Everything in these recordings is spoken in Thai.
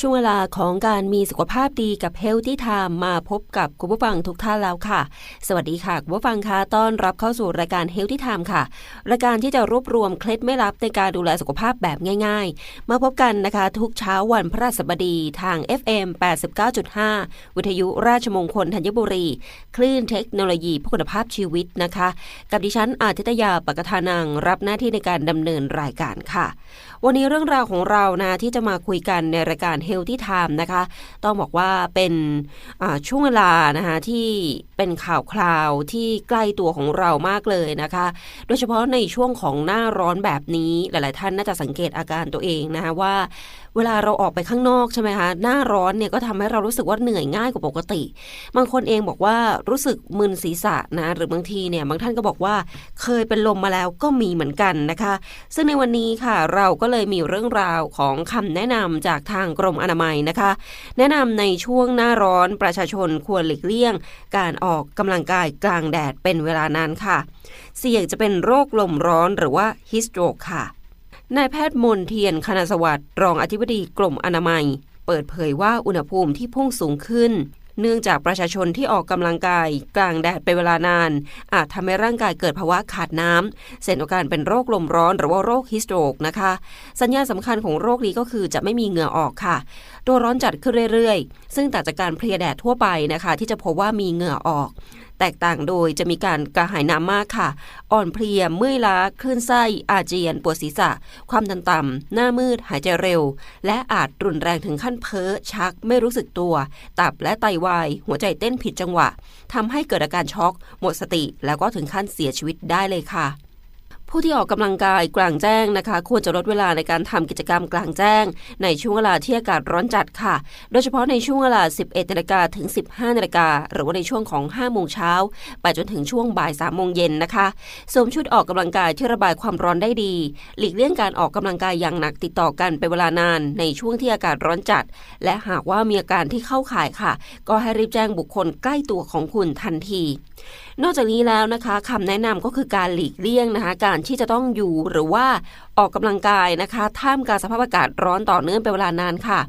ช่วงเวลาของการมีสุขภาพดีกับ Healthy Time มาพบกับคุณผู้ฟังทุกท่านแล้วค่ะ สวัสดีค่ะคุณผู้ฟังคะต้อนรับเข้าสู่รายการ Healthy Time ค่ะ รายการที่จะรวบรวมเคล็ดไม่ลับในการดูแลสุขภาพแบบง่ายๆ มาพบกันนะคะ ทุกเช้าวันพระราชบดีทาง FM 89.5 วิทยุราชมงคลธัญบุรี คลื่นเทคโนโลยีผู้คุณภาพชีวิตนะคะ กับดิฉันอาทิตยาปกทานังรับหน้าที่ในการดำเนินรายการค่ะ วันนี้เรื่องราวของเรานะที่จะมาคุยกันในรายการ Healthy Time นะคะ ต้องบอกว่าเป็นช่วงเวลานะคะที่เป็นข่าวคราวที่ใกล้ตัวของเรามากเลยนะคะ โดยเฉพาะในช่วงของหน้าร้อนแบบนี้หลาย ๆ ท่านน่าจะสังเกตอาการตัวเองนะคะว่า เวลาเราออกไปข้างนอกใช่ไหมคะหน้าร้อนเนี่ยก็ทำให้เรารู้สึกว่าเหนื่อยง่ายกว่าปกติ บางคนเองบอกว่ารู้สึกมึนศีรษะนะหรือบางทีเนี่ยบางท่านก็บอกว่าเคยเป็นลมมาแล้วก็มีเหมือนกันนะคะ ซึ่งในวันนี้ค่ะเราก็เลยมีเรื่องราวของคำแนะนำจากทางกรมอนามัยนะคะ แนะนำในช่วงหน้าร้อนประชาชนควรหลีกเลี่ยง การออกกำลังกายกลางแดดเป็นเวลานานค่ะ เสี่ยงจะเป็นโรคลมร้อนหรือว่าฮิสโตรกค่ะ นายแพทย์มนเทียนคณสวัสดิ์รองอธิบดีกรมอนามัย เปิดเผยว่าอุณหภูมิที่พุ่งสูงขึ้น เนื่องจากประชาชนที่ออกกำลังกาย กลางแดดเป็นเวลานาน อาจทำให้ร่างกายเกิดภาวะขาดน้ำเสี่ยงต่อการเป็นโรคลมร้อนหรือว่าโรคฮิสโตรกนะคะ สัญญาณสำคัญของโรคนี้ก็คือจะไม่มีเหงื่อออกค่ะตัวร้อนจัดขึ้นเรื่อยๆ ซึ่งต่างจากการเพลียแดดทั่วไปนะคะ ที่จะพบว่ามีเหงื่อออก แตกต่างโดยจะมีการกระหายน้ำมากค่ะ อ่อนเพลียเมื่อยล้าคลื่นไส้อาเจียน ปวดศีรษะ ความดันต่ำหน้ามืดหายใจเร็ว และอาจรุนแรงถึงขั้นเพ้อชักไม่รู้สึกตัว ตับและไตวาย หัวใจเต้นผิดจังหวะทำให้เกิดอาการช็อก หมดสติแล้วก็ถึงขั้นเสียชีวิตได้เลยค่ะ ผู้ที่ออกกำลังกายกลางแจ้งนะคะ ควรจะลดเวลาในการทำกิจกรรมกลางแจ้ง ในช่วงเวลาที่อากาศร้อนจัดค่ะ โดยเฉพาะในช่วงเวลา 11นาฬิกาถึง 15นาฬิกาหรือว่าในช่วงของ 5 โมงเช้าไปจนถึงช่วงบ่าย 3 โมงเย็นนะคะสวมชุดออกกำลังกายที่ระบายความร้อนได้ดี หลีกเลี่ยงการออกกำลังกายอย่างหนักติดต่อกันเป็นเวลานาน ในช่วงที่อากาศร้อนจัด และหากว่ามีอาการที่เข้าข่ายค่ะ ก็ให้รีบแจ้งบุคคลใกล้ตัวของคุณทันทีนอกจากนี้แล้วนะคะคำแนะนำก็คือการหลีกเลี่ยงนะคะ การที่จะต้องอยู่หรือว่าออกกำลังกายนะคะ ท่ามกลางสภาพอากาศร้อนต่อเนื่องเป็นเวลานานค่ะ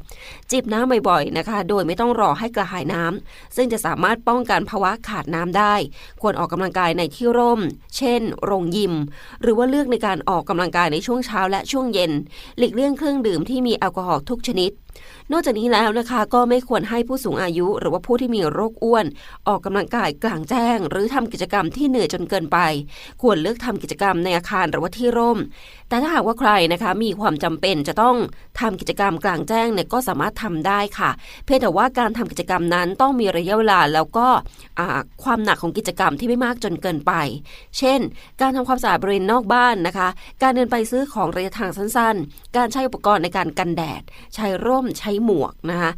จิบน้ำบ่อยๆนะคะ โดยไม่ต้องรอให้กระหายน้ำซึ่งจะสามารถป้องกันภาวะขาดน้ำได้ ควรออกกำลังกายในที่ร่ม เช่น โรงยิม หรือว่าเลือกในการออกกำลังกายในช่วงเช้าและช่วงเย็น หลีกเลี่ยงเครื่องดื่มที่มีแอลกอฮอล์ทุกชนิด นอกจากนี้แล้วนะคะก็ไม่ควรให้ผู้สูงอายุ หรือว่าผู้ที่มีโรคอ้วน ออกกำลังกายกลางแจ้ง หรือทำกิจกรรมที่เหนื่อยจนเกินไป ควรเลือกทำกิจกรรมในอาคารหรือว่าที่ร่ม แต่ถ้าหากว่าใครนะคะมีความจำเป็นจะต้องทำกิจกรรมกลางแจ้งเนี่ยก็สามารถทำได้ค่ะ เพียงแต่ว่าการทำกิจกรรมนั้นต้องมีระยะเวลาแล้วก็ความหนักของกิจกรรมที่ไม่มากจนเกินไป เช่น การทำความสะอาดบริเวณนอกบ้านนะคะ การเดินไปซื้อของระยะทางสั้นๆ การใช้อุปกรณ์ในการกันแดด ใช้ร่ม ใช้หมวกนะคะ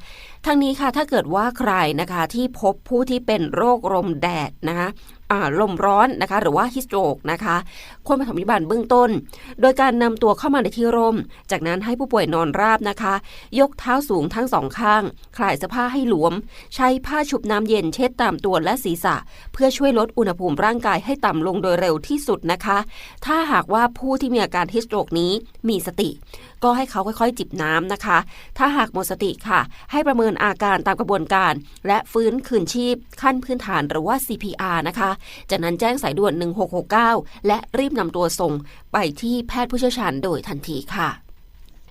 ทั้งนี้ค่ะถ้าเกิดว่าใครนะคะที่พบผู้ที่เป็นโรคลมแดดนะคะลมร้อนนะคะ หรือว่าฮิสโตรกนะคะควรปฐมพยาบาลเบื้องต้น โดยการนำตัวเข้ามาในที่ร่ม จากนั้นให้ผู้ป่วยนอนราบนะคะ ยกเท้าสูงทั้งสองข้าง คลายเสื้อผ้าให้หลวม ใช้ผ้าชุบน้ำเย็นเช็ดตามตัวและศีรษะ เพื่อช่วยลดอุณหภูมิร่างกายให้ต่ำลงโดยเร็วที่สุดนะคะ ถ้าหากว่าผู้ที่มีอาการฮิสโตรกนี้มีสติ ก็ให้เขาค่อยๆ จิบน้ำนะคะ ถ้าหากหมดสติค่ะ ให้ประเมินอาการตามกระบวนการ และฟื้นคืนชีพ ขั้นพื้นฐานหรือว่า CPR นะคะ จากนั้นแจ้งสายด่วน 1669 และรีบนำตัวส่งไปที่แพทย์ผู้เชี่ยวชาญโดยทันทีค่ะ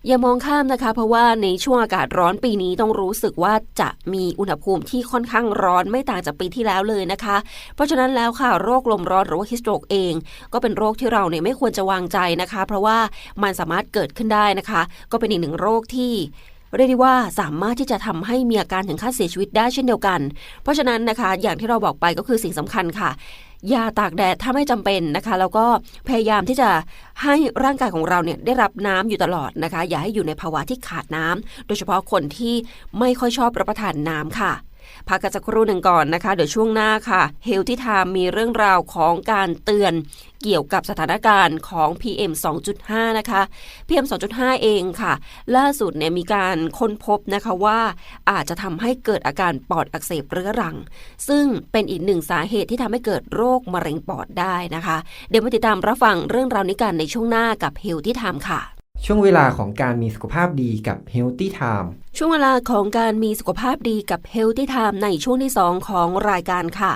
อย่ามองข้ามนะคะ เพราะว่าในช่วงอากาศร้อนปีนี้ต้องรู้สึกว่าจะมีอุณหภูมิที่ค่อนข้างร้อนไม่ต่างจากปีที่แล้วเลยนะคะ เพราะฉะนั้นแล้วค่ะโรคลมร้อนหรือว่าฮิสโตรกเอง ก็เป็นโรคที่เราเนี่ยไม่ควรจะวางใจนะคะ เพราะว่ามันสามารถเกิดขึ้นได้นะคะ ก็เป็นอีกหนึ่งโรคที่เรียกได้ว่าสามารถที่จะทำให้มีอาการถึงขั้นเสียชีวิตได้เช่นเดียวกัน เพราะฉะนั้นนะคะ อย่างที่เราบอกไปก็คือสิ่งสำคัญค่ะ ยาตากแดดถ้าไม่จำเป็นนะคะ แล้วก็พยายามที่จะให้ร่างกายของเราเนี่ยได้รับน้ำอยู่ตลอดนะคะ อย่าให้อยู่ในภาวะที่ขาดน้ำโดยเฉพาะคนที่ไม่ค่อยชอบรับประทานน้ำค่ะ พักกันสักครู่หนึ่งก่อนนะคะ เดี๋ยวช่วงหน้าค่ะ เฮลที่ไทม์มีเรื่องราวของการเตือนเกี่ยวกับสถานการณ์ของ PM 2.5 นะคะ PM 2.5 เองค่ะ ล่าสุดเนี่ยมีการค้นพบนะคะว่าอาจจะทำให้เกิดอาการปอดอักเสบเรื้อรัง ซึ่งเป็นอีกหนึ่งสาเหตุที่ทำให้เกิดโรคมะเร็งปอดได้นะคะ เดี๋ยวมาติดตามรับฟังเรื่องราวนี้กันในช่วงหน้ากับเฮลที่ไทม์ค่ะ ช่วงเวลาของการมีสุขภาพดีกับ Healthy Time ช่วงเวลาของการมีสุขภาพดีกับ Healthy Time ในช่วงที่ 2 ของรายการค่ะ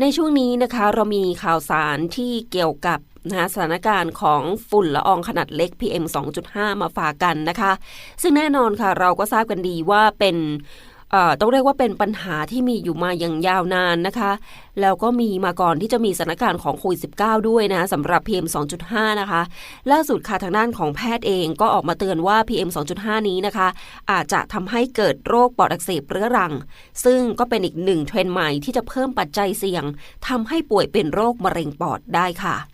ในช่วงนี้นะคะเรามีข่าวสารที่เกี่ยวกับนะสถานการณ์ของฝุ่นละอองขนาดเล็ก PM 2.5 มาฝากกันนะคะ ซึ่งแน่นอนค่ะเราก็ทราบกันดีว่าเป็น ต้องเรียกว่าเป็นปัญหาที่มีอยู่มาอย่างยาวนานนะคะ แล้วก็มีมาก่อนที่จะมีสถานการณ์ของโควิด -19 ด้วยนะสำหรับ PM 2.5 นะคะ ล่าสุดค่ะทางด้านของแพทย์เองก็ออกมาเตือนว่า PM 2.5 นี้นะคะ อาจจะทำให้เกิดโรคปอดอักเสบเรื้อรัง ซึ่งก็เป็นอีกหนึ่งเทรนด์ใหม่ที่จะเพิ่มปัจจัยเสี่ยงทำให้ป่วยเป็นโรคมะเร็งปอดได้ค่ะ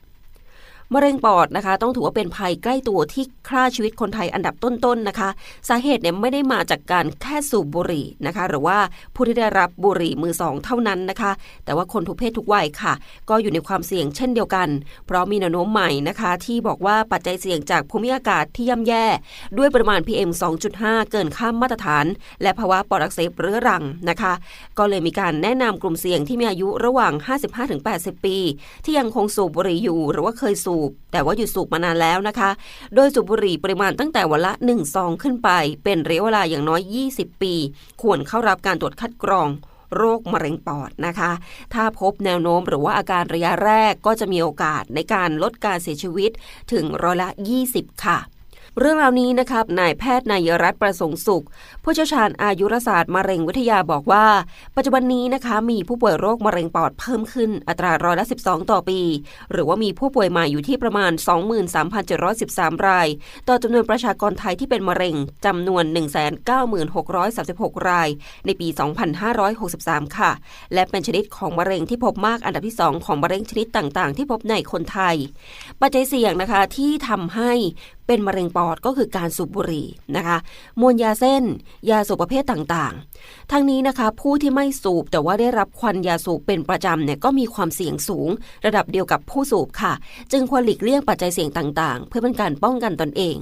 มะเร็งปอดนะคะ ต้องถือว่าเป็นภัยใกล้ตัวที่ฆ่าชีวิตคนไทยอันดับต้นๆนนะคะ สาเหตุเนี่ยไม่ได้มาจากการแค่สูบบุหรี่นะคะ หรือว่าผู้ที่ได้รับบุหรี่มือสองเท่านั้นนะคะ แต่ว่าคนทุกเพศทุกวัยค่ะ ก็อยู่ในความเสี่ยงเช่นเดียวกัน เพราะมีแนวโน้มใหม่นะคะ ที่บอกว่าปัจจัยเสี่ยงจากภูมิอากาศที่ย่ำแย่ ด้วยปริมาณ PM 2.5 เกินข้ามมาตรฐาน และภาวะปอดอักเสบเรื้อรังนะคะ ก็เลยมีการแนะนำกลุ่มเสี่ยงที่มีอายุระหว่าง 55-80 ปี ที่ยังคงสูบบุหรี่อยู่ หรือว่าเคยสูบแต่ว่าหยุดสูบมานานแล้วนะคะ โดยสูบบุหรี่ปริมาณตั้งแต่วันละ1ซองขึ้นไป เป็นระยะเวลาอย่างน้อย 20 ปี ควรเข้ารับการตรวจคัดกรองโรคมะเร็งปอดนะคะ ถ้าพบแนวโน้มหรือว่าอาการระยะแรกก็จะมีโอกาสในการลดการเสียชีวิตถึงร้อยละ 20 ค่ะ เรื่องราวนี้นะครับนายแพทย์นายรัฐประสงค์สุข ผู้เชี่ยวชาญอายุรศาสตร์มะเร็งวิทยาบอกว่า ปัจจุบันนี้นะคะมีผู้ป่วยโรคมะเร็งปอดเพิ่มขึ้นอัตราร้อยละ 12 ต่อปี หรือว่ามีผู้ป่วยใหม่อยู่ที่ประมาณ 23,713 ราย ต่อจำนวนประชากรไทยที่เป็นมะเร็งจำนวน 196,36 ราย ในปี 2563 ค่ะ และเป็นชนิดของมะเร็งที่พบมากอันดับที่ 2 ของมะเร็งชนิดต่างๆ ที่พบในคนไทย ปัจจัยเสี่ยงนะคะที่ทำให้ เป็นมะเร็งปอดก็คือการสูบบุหรี่นะคะ มวลยาเส้น ยาสูบประเภทต่างๆ ทั้งนี้นะคะ ผู้ที่ไม่สูบแต่ว่าได้รับควันยาสูบเป็นประจำเนี่ยก็มีความเสี่ยงสูง ระดับเดียวกับผู้สูบค่ะ จึงควรหลีกเลี่ยงปัจจัยเสี่ยงต่างๆ เพื่อเป็นการป้องกันตนเอง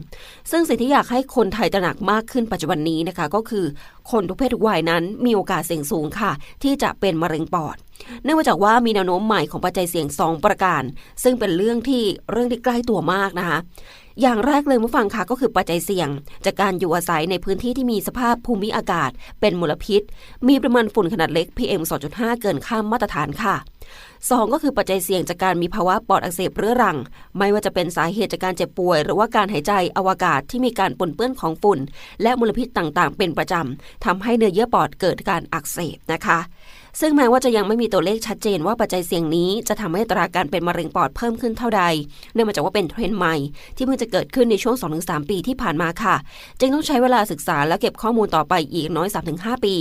ซึ่งสิ่งที่อยากให้คนไทยตระหนักมากขึ้นปัจจุบันนี้นะคะ ก็คือ คนทุกเพศทุกวัยนั้นมีโอกาสเสี่ยงสูงค่ะ ที่จะเป็นมะเร็งปอด เนื่องมาจากว่ามีแนวโน้มใหม่ของปัจจัยเสี่ยง 2 ประการ ซึ่งเป็นเรื่องที่เรื่องที่ใกล้ตัวมากนะคะ อย่างแรกเลยผู้ฟังค่ะก็คือปัจจัยเสี่ยง จากการอยู่อาศัยในพื้นที่ที่มีสภาพภูมิอากาศ เป็นมลพิษ มีปริมาณฝุ่นขนาดเล็ก PM 2.5 เกินข้ามมาตรฐานค่ะ 2 ก็คือปัจจัยเสี่ยงจากการมีภาวะปอดอักเสบเรื้อรัง ไม่ว่าจะเป็นสาเหตุจากการเจ็บป่วย หรือว่าการหายใจอวกาศที่มีการปนเปื้อนของฝุ่น และมลพิษต่างๆ เป็นประจำทำให้เนื้อเยื่อปอดเกิดการอักเสบนะคะ ซึ่งแม้ว่าจะยังไม่มีตัวเลขชัดเจนว่าปัจจัยเสี่ยงนี้จะทำให้ตราการเป็นมะเร็งปอดเพิ่มขึ้นเท่าใด เนื่องมาจากว่าเป็นเทรนด์ใหม่ ที่เพิ่งจะเกิดขึ้นในช่วง 2-3 ปีที่ผ่านมาค่ะ จึงต้องใช้เวลาศึกษาและเก็บข้อมูลต่อไปอีกน้อย 3-5 ปี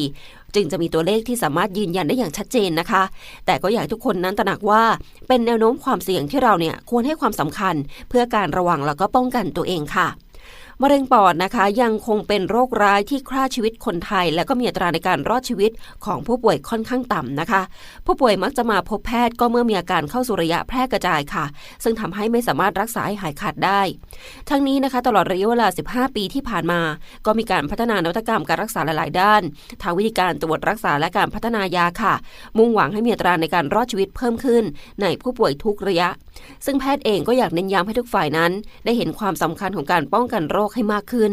จึงจะมีตัวเลขที่สามารถยืนยันได้อย่างชัดเจนนะคะ แต่ก็อยากทุกคนนั้นตระหนักว่า เป็นแนวโน้มความเสี่ยงที่เราเนี่ยควรให้ความสำคัญ เพื่อการระวังแล้วก็ป้องกันตัวเองค่ะ มะเร็งปอดนะคะ ยังคงเป็นโรคร้ายที่ฆ่าชีวิตคนไทย และก็มีอัตราในการรอดชีวิตของผู้ป่วยค่อนข้างต่ำนะคะ ผู้ป่วยมักจะมาพบแพทย์ก็เมื่อมีอาการเข้าสู่ระยะแพร่กระจายค่ะ ซึ่งทำให้ไม่สามารถรักษาให้หายขาดได้ ทั้งนี้นะคะ ตลอดระยะเวลา 15 ปีที่ผ่านมา ก็มีการพัฒนานวัตกรรมการรักษาหลาย ๆ ด้านทางวิธีการตรวจรักษาและการพัฒนายาค่ะ มุ่งหวังให้มีอัตราในการรอดชีวิตเพิ่มขึ้น ในผู้ป่วยทุกระยะ ซึ่งแพทย์เองก็อยากเน้นย้ำให้ทุกฝ่ายนั้น ได้เห็นความสำคัญของการป้องกันโรโรคให้มากขึ้น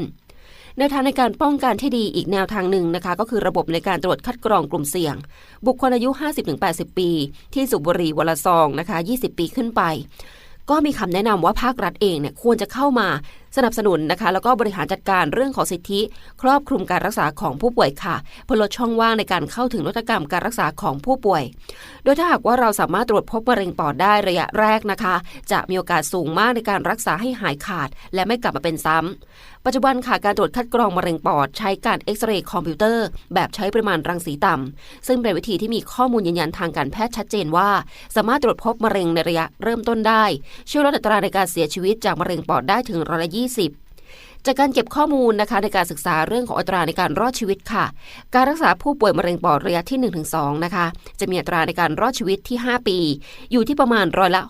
แนวทางในการป้องกันที่ดีอีกแนวทางหนึ่งนะคะ ก็คือระบบในการตรวจคัดกรองกลุ่มเสี่ยง บุคคลอายุ 50-80 ปี ที่สูบบุหรี่วันละซองนะคะ 20 ปีขึ้นไป ก็มีคำแนะนำว่าภาครัฐเองเนี่ยควรจะเข้ามา สนับสนุนนะคะ แล้วก็บริหารจัดการเรื่องของสิทธิ ครอบคลุมการรักษาของผู้ป่วยค่ะเพื่อลดช่องว่างในการเข้าถึงนวัตกรรมการรักษาของผู้ป่วย โดยถ้าหากว่าเราสามารถตรวจพบมะเร็งปอดได้ระยะแรกนะคะ จะมีโอกาสสูงมากในการรักษาให้หายขาด และไม่กลับมาเป็นซ้ำปัจจุบันค่ะการตรวจคัดกรองมะเร็งปอด ใช้การเอ็กซเรย์คอมพิวเตอร์ แบบใช้ปริมาณรังสีต่ำซึ่งเป็นวิธีที่มีข้อมูลยืนยันทางการแพทย์ชัดเจนว่า สามารถตรวจพบมะเร็งในระยะเริ่มต้นได้ ช่วยลดอัตราในการเสียชีวิตจากมะเร็งปอดได้ถึงร้อยละยี่สิบจากการเก็บข้อมูลนะคะในการศึกษาเรื่องของอัตราในการรอดชีวิตค่ะ การรักษาผู้ป่วยมะเร็งปอดระยะที่ 1-2 นะคะ จะมีอัตราในการรอดชีวิตที่ 5 ปี อยู่ที่ประมาณร้อยละ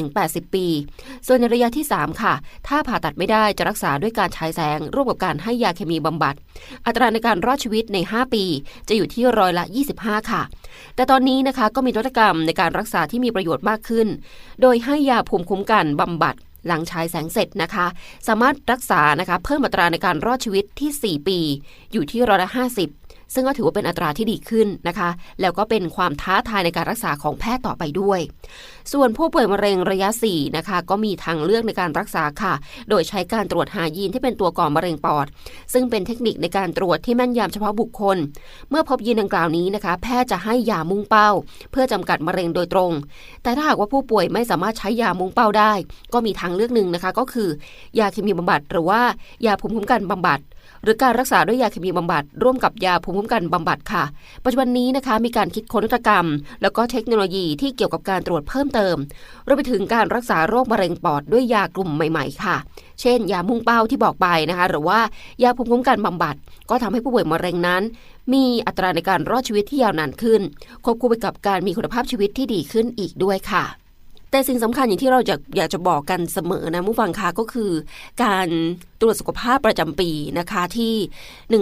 60-80 ปี ส่วนในระยะที่ 3 ค่ะ ถ้าผ่าตัดไม่ได้จะรักษาด้วยการฉายแสง ร่วมกับการให้ยาเคมีบำบัด อัตราในการรอดชีวิตใน 5 ปี จะอยู่ที่ร้อยละ 25 ค่ะ แต่ตอนนี้นะคะก็มีนวัตกรรมในการรักษาที่มีประโยชน์มากขึ้น โดยให้ยาภูมิคุ้มกันบำบัด หลังฉายแสงเสร็จนะคะ สามารถรักษานะคะเพิ่มอัตราในการรอดชีวิตที่ 4 ปี อยู่ที่ร้อยละ50 ซึ่งก็ถือว่าเป็นอัตราที่ดีขึ้นนะคะ แล้วก็เป็นความท้าทายในการรักษาของแพทย์ต่อไปด้วย ส่วนผู้ป่วยมะเร็งระยะ 4 นะคะ ก็มีทางเลือกในการรักษาค่ะ โดยใช้การตรวจหายีนที่เป็นตัวก่อมะเร็งปอด ซึ่งเป็นเทคนิคในการตรวจที่แม่นยำเฉพาะบุคคล เมื่อพบยีนดังกล่าวนี้นะคะ แพทย์จะให้ยามุ่งเป้า เพื่อจำกัดมะเร็งโดยตรง แต่ถ้าหากว่าผู้ป่วยไม่สามารถใช้ยามุ่งเป้าได้ ก็มีทางเลือกหนึ่งนะคะ ก็คือ ยาเคมีบำบัดหรือว่ายาภูมิคุ้มกันบำบัด หรือการรักษาด้วยยาเคมีบำบัด ร่วมกับยาภูมิคุ้มกันบำบัดค่ะ ปัจจุบันนี้นะคะมีการคิดค้นนวัตกรรม แล้วก็เทคโนโลยีที่เกี่ยวกับการตรวจเพิ่มเติมรวมไปถึงการรักษาโรคมะเร็งปอดด้วยยากลุ่มใหม่ ๆ ค่ะ เช่น ยามุ่งเป้าที่บอกไปนะคะ หรือว่ายาภูมิคุ้มกันบำบัด ก็ทำให้ผู้ป่วยมะเร็งนั้น มีอัตราในการรอดชีวิตที่ยาวนานขึ้นควบคู่ไปกับการมีคุณภาพชีวิตที่ดีขึ้นอีกด้วยค่ะ แต่สิ่งสำคัญอย่างที่เราจะอยากจะบอกกันเสมอนะผู้ฟังคะก็คือ การตรวจสุขภาพประจำปีนะคะที่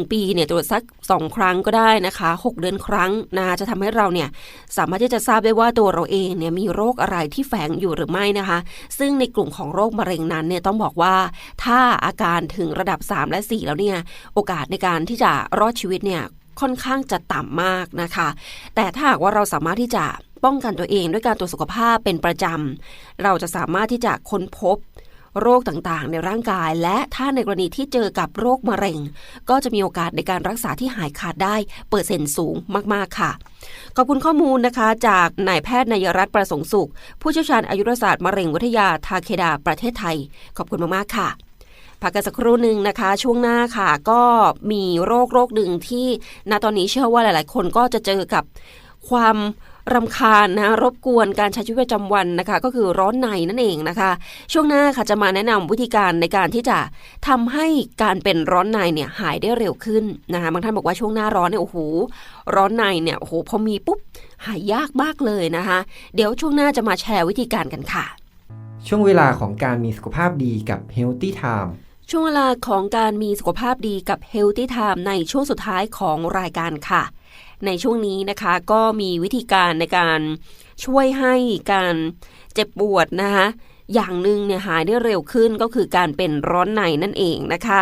1 ปีเนี่ยตรวจสัก 2 ครั้งก็ได้นะคะ 6 เดือนครั้งนะจะทำให้เราเนี่ยสามารถที่จะทราบได้ว่าตัวเราเองเนี่ยมีโรคอะไรที่แฝงอยู่หรือไม่นะคะ ซึ่งในกลุ่มของโรคมะเร็งนั้นเนี่ยต้องบอกว่าถ้าอาการถึงระดับ 3 และ 4 แล้วเนี่ยโอกาสในการที่จะรอดชีวิตเนี่ยค่อนข้างจะต่ำมากนะคะ แต่ถ้าหากว่าเราสามารถที่จะ ป้องกันตัวเองด้วยการตรวจสุขภาพเป็นประจำ เราจะสามารถที่จะค้นพบโรคต่างๆ ในร่างกาย และถ้าในกรณีที่เจอกับโรคมะเร็ง ก็จะมีโอกาสในการรักษาที่หายขาดได้ เปอร์เซ็นต์สูงมากๆค่ะ ขอบคุณข้อมูลนะคะจากนายแพทย์นายรัตน์ประสงค์สุข ผู้เชี่ยวชาญอายุรศาสตร์มะเร็งวิทยาทาเคดาประเทศไทย ขอบคุณมากๆค่ะพักกันสักครู่หนึ่งนะคะ ช่วงหน้าค่ะ ก็มีโรคโรคหนึ่งที่ณตอนนี้เชื่อว่าหลาย ๆ คนก็จะเจอกับความ รำคาญนะรบกวนการใช้ชีวิตประจำวันนะคะ ก็คือร้อนในนั่นเองนะคะ ช่วงหน้าค่ะจะมาแนะนำวิธีการในการที่จะทำให้การเป็นร้อนในเนี่ยหายได้เร็วขึ้นนะคะบางท่านบอกว่าช่วงหน้าร้อนเนี่ยโอ้โหร้อนในเนี่ยโอ้โหพอมีปุ๊บหายยากมากเลยนะคะ เดี๋ยวช่วงหน้าจะมาแชร์วิธีการกันค่ะ ช่วงเวลาของการมีสุขภาพดีกับ Healthy Time ช่วงเวลาของการมีสุขภาพดีกับ Healthy Time ในช่วงสุดท้ายของรายการค่ะ ในช่วงนี้นะคะ ก็มีวิธีการในการช่วยให้การเจ็บปวดนะคะอย่างหนึ่งเนี่ยหายได้เร็วขึ้นก็คือการเป็นร้อนในนั่นเองนะคะ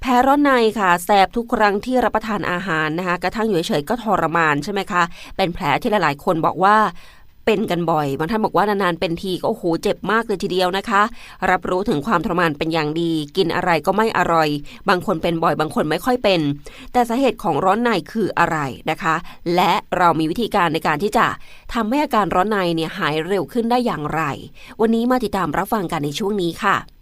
แพ้ร้อนในค่ะแสบทุกครั้งที่รับประทานอาหารนะคะ กระทั่งอยู่เฉยๆก็ทรมานใช่ไหมคะ เป็นแผลที่หลายๆ คนบอกว่า เป็นกันบ่อยบางท่านบอกว่านานๆเป็นทีก็โอ้โหเจ็บมากเลยทีเดียวนะคะ รับรู้ถึงความทรมานเป็นอย่างดี กินอะไรก็ไม่อร่อย บางคนเป็นบ่อยบางคนไม่ค่อยเป็น แต่สาเหตุของร้อนในคืออะไรนะคะ และเรามีวิธีการในการที่จะทำให้อาการร้อนในเนี่ยหายเร็วขึ้นได้อย่างไร วันนี้มาติดตามรับฟังกันในช่วงนี้ค่ะ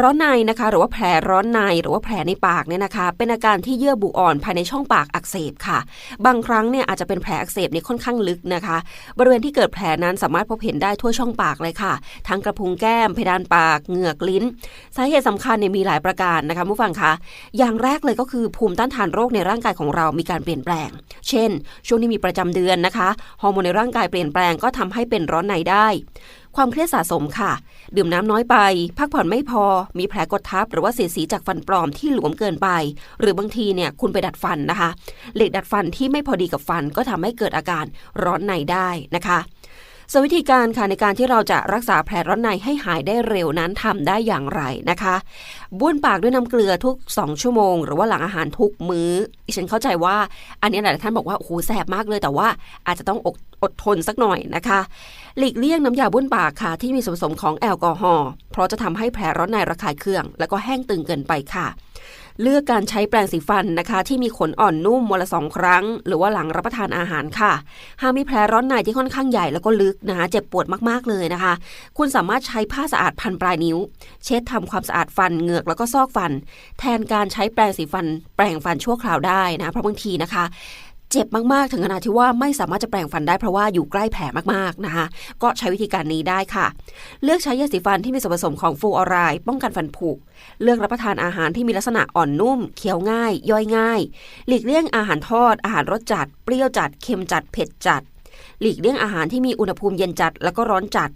ร้อนในนะคะ หรือว่าแผลร้อนในหรือว่าแผลในปากเนี่ยนะคะ เป็นอาการที่เยื่อบุอ่อนภายในช่องปากอักเสบค่ะ บางครั้งเนี่ยอาจจะเป็นแผลอักเสบในค่อนข้างลึกนะคะ บริเวณที่เกิดแผลนั้นสามารถพบเห็นได้ทั่วช่องปากเลยค่ะ ทั้งกระพุ้งแก้มเพดานปากเหงือกลิ้น สาเหตุสำคัญเนี่ยมีหลายประการนะคะผู้ฟังคะอย่างแรกเลยก็คือภูมิต้านทานโรคในร่างกายของเรามีการเปลี่ยนแปลง เช่น ช่วงนี้มีประจำเดือนนะคะฮอร์โมนในร่างกายเปลี่ยนแปลงก็ทำให้เป็นร้อนในได้ ความเครียดสะสมค่ะ ดื่มน้ำน้อยไป พักผ่อนไม่พอ มีแผลกดทับ หรือว่าเสียสีจากฟันปลอมที่หลวมเกินไป หรือบางทีเนี่ยคุณไปดัดฟันนะคะ เหล็กดัดฟันที่ไม่พอดีกับฟันก็ทำให้เกิดอาการร้อนในได้นะคะ ส่วนวิธีการค่ะในการที่เราจะรักษาแผลร้อนในให้หายได้เร็วนั้นทำได้อย่างไรนะคะบ้วนปากด้วยน้ำเกลือทุก 2 ชั่วโมง หรือว่าหลังอาหารทุกมื้อดิฉันเข้าใจว่า อันนี้หลายท่านบอกว่าโอ้โหแสบมากเลย แต่ว่าอาจจะต้องอดอดทนสักหน่อยนะคะ หลีกเลี่ยงน้ำยาบ้วนปากค่ะ ที่มีส่วนผสมของแอลกอฮอล์เพราะจะทำให้แผลร้อนในระคายเคือง แล้วก็แห้งตึงเกินไปค่ะ เลือกการใช้แปรงสีฟันนะคะ ที่มีขนอ่อนนุ่มวันละสองครั้ง หรือว่าหลังรับประทานอาหารค่ะ หากมีแผลร้อนในที่ค่อนข้างใหญ่แล้วก็ลึกนะคะ เจ็บปวดมากๆเลยนะคะ คุณสามารถใช้ผ้าสะอาดพันปลายนิ้ว เช็ดทำความสะอาดฟันเหงือกแล้วก็ซอกฟัน แทนการใช้แปรงสีฟัน แปรงฟันชั่วคราวได้นะเพราะบางทีนะคะ เจ็บมากๆ ถึงขนาดที่ว่าไม่สามารถจะแปรงฟันได้เพราะว่าอยู่ใกล้แผลมากๆนะคะ ก็ใช้วิธีการนี้ได้ค่ะ เลือกใช้ยาสีฟันที่มีส่วนผสมของฟูออไรด์ป้องกันฟันผุ เลือกรับประทานอาหารที่มีลักษณะอ่อนนุ่ม เคี้ยวง่าย ย่อยง่าย หลีกเลี่ยงอาหารทอด อาหารรสจัด เปรี้ยวจัด เค็มจัด เผ็ดจัด หลีกเลี่ยงอาหารที่มีอุณหภูมิเย็นจัด แล้วก็ร้อนจัด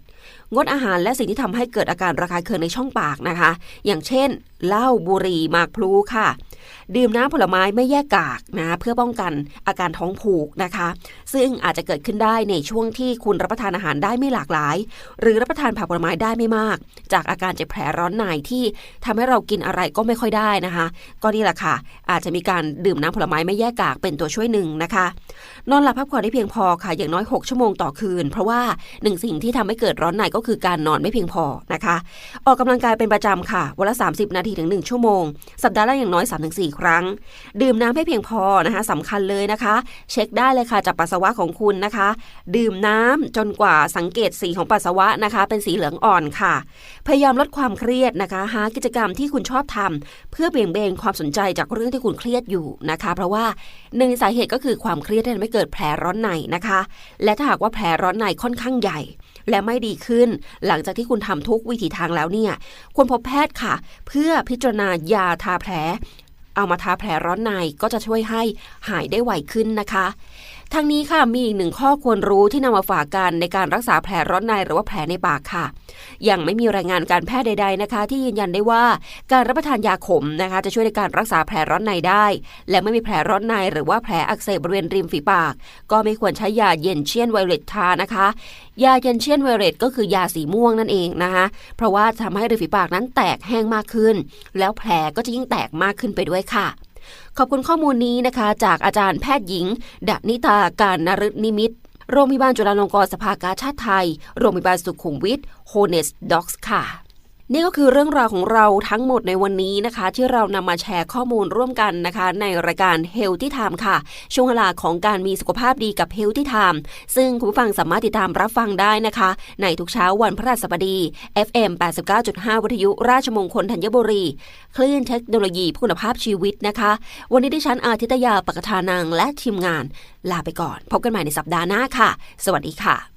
งดอาหารและสิ่งที่ทำให้เกิดอาการระคายเคืองในช่องปากนะคะ อย่างเช่นเหล้าบุหรี่หมากพลูค่ะ ดื่มน้ำผลไม้ไม่แยกกากนะเพื่อป้องกันอาการท้องผูกนะคะ ซึ่งอาจจะเกิดขึ้นได้ในช่วงที่คุณรับประทานอาหารได้ไม่หลากหลาย หรือรับประทานผักผลไม้ได้ไม่มาก จากอาการเจ็บแผลร้อนในที่ทำให้เรากินอะไรก็ไม่ค่อยได้นะคะ ก็นี่แหละค่ะ อาจจะมีการดื่มน้ำผลไม้ไม่แยกกากเป็นตัวช่วยหนึ่งนะคะ นอนหลับพักผ่อนได้เพียงพอค่ะอย่างน้อย 6 ชั่วโมงต่อคืน เพราะว่าหนึ่งสิ่งที่ทำให้เกิดร้อนในก็คือการนอนไม่เพียงพอนะคะ ออกกำลังกายเป็นประจำค่ะวันละ30 นาทีถึง 1 ชั่วโมง สัปดาห์ละอย่างน้อย 3-4 ครั้ง ดื่มน้ำให้เพียงพอนะคะสำคัญเลยนะคะ เช็คได้เลยค่ะจากปัสสาวะของคุณนะคะ ดื่มน้ำจนกว่าสังเกตสีของปัสสาวะนะคะ เป็นสีเหลืองอ่อนค่ะ พยายามลดความเครียดนะคะ หากิจกรรมที่คุณชอบทำเพื่อเบี่ยงเบนความสนใจจากเรื่องที่คุณเครียดอยู่นะคะ เพราะว่าหนึ่งสาเหตุก็คือความเครียดที่ทำให้เกิดแผลร้อนในนะคะ และถ้าหากว่าแผลร้อนในค่อนข้างใหญ่ และไม่ดีขึ้น หลังจากที่คุณทำทุกวิถีทางแล้วเนี่ย ควรพบแพทย์ค่ะ เพื่อพิจารณายาทาแผล เอามาทาแผลร้อนในก็จะช่วยให้หายได้ไวขึ้นนะคะ ทั้งนี้ค่ะมีอีกหนึ่งข้อควรรู้ที่นำมาฝากกันในการรักษาแผลร้อนในหรือว่าแผลในปากค่ะ ยังไม่มีรายงานการแพทย์ใด ๆนะคะ ที่ยืนยันได้ว่าการรับประทานยาขมนะคะ จะช่วยในการรักษาแผลร้อนในได้ และไม่มีแผลร้อนในหรือว่าแผลอักเสบบริเวณริมฝีปาก ก็ไม่ควรใช้ยาเย็นเชียนไวเลตทานะคะยาเย็นเชียนไวเลตก็คือยาสีม่วงนั่นเองนะคะ เพราะว่าทำให้ริมฝีปากนั้นแตกแห้งมากขึ้น แล้วแผลก็จะยิ่งแตกมากขึ้นไปด้วยค่ะ ขอบคุณข้อมูลนี้นะคะ จากอาจารย์แพทย์หญิงดนิตาการนฤนิมิตโรงพยาบาลจุฬาลงกรณ์สภากาชาติไทย โรงพยาบาลสุขุมวิทโฮเนสด็อกส์ค่ะ นี่ก็คือเรื่องราวของเราทั้งหมดในวันนี้นะคะ ที่เรานำมาแชร์ข้อมูลร่วมกันนะคะ ในรายการ Healthy Time ค่ะ ช่วงเวลาของการมีสุขภาพดีกับ Healthy Time ซึ่งคุณผู้ฟังสามารถติดตามรับฟังได้นะคะ ในทุกเช้าวันพฤหัสบดี FM 89.5 วิทยุราชมงคลธัญบุรี คลื่นเทคโนโลยีเพื่อคุณภาพชีวิตนะคะ วันนี้ดิฉันอาทิตยาปกทานังและทีมงาน ลาไปก่อน พบกันใหม่ในสัปดาห์หน้าค่ะ สวัสดีค่ะ